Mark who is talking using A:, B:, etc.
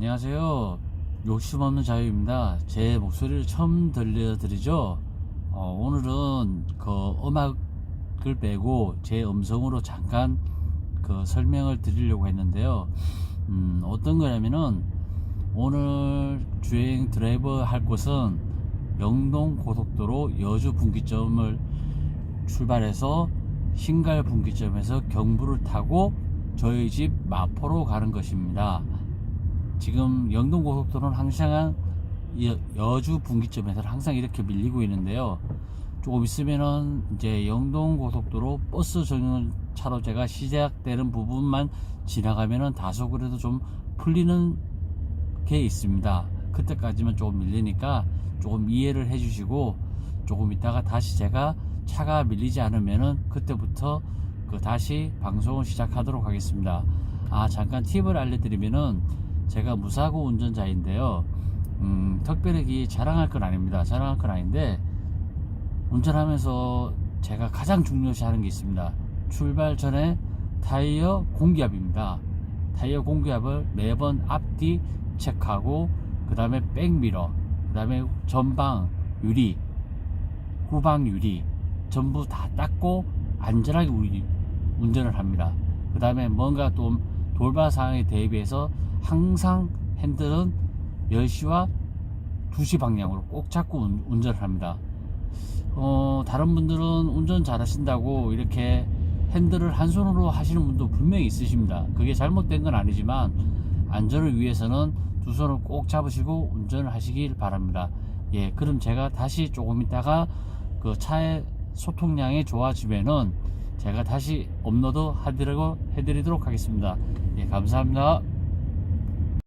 A: 안녕하세요. 욕심 없는 자유입니다. 제 목소리를 처음 들려드리죠. 어, 오늘은 그 음악을 빼고 제 음성으로 잠깐 그 설명을 드리려고 했는데요. 음, 어떤 거냐면은 오늘 주행 드라이브 할 곳은 영동 고속도로 여주 분기점을 출발해서 신갈 분기점에서 경부를 타고 저희 집 마포로 가는 것입니다. 지금 영동 고속도로는 항상 여- 여주 분기점에서 항상 이렇게 밀리고 있는데요. 조금 있으면은 이제 영동 고속도로 버스 전용 차로 제가 시작되는 부분만 지나가면은 다소 그래도 좀 풀리는 게 있습니다. 그때까지만 조금 밀리니까 조금 이해를 해주시고 조금 있다가 다시 제가 차가 밀리지 않으면은 그때부터 그 다시 방송을 시작하도록 하겠습니다. 아 잠깐 팁을 알려드리면은 제가 무사고 운전자인데요. 음, 특별히 자랑할 건 아닙니다. 자랑할 건 아닌데 운전하면서 제가 가장 중요시하는 게 있습니다. 출발 전에 타이어 공기압입니다. 타이어 공기압을 매번 앞뒤 체크하고 그 다음에 백미러, 그 다음에 전방 유리, 후방 유리 전부 다 닦고 안전하게 운전을 합니다. 그 다음에 뭔가 또 돌발 상황에 대비해서 항상 핸들은 10시와 2시 방향으로 꼭 잡고 운- 운전을 합니다. 어, 다른 분들은 운전 잘 하신다고 이렇게 핸들을 한 손으로 하시는 분도 분명히 있으십니다. 그게 잘못된 건 아니지만 안전을 위해서는 두 손을 꼭 잡으시고 운전을 하시길 바랍니다. 예, 그럼 제가 다시 조금 있다가 그 차의 소통량이 좋아지면은 제가 다시 업로드 해드리고 해드리도록 하겠습니다. 예, 감사합니다.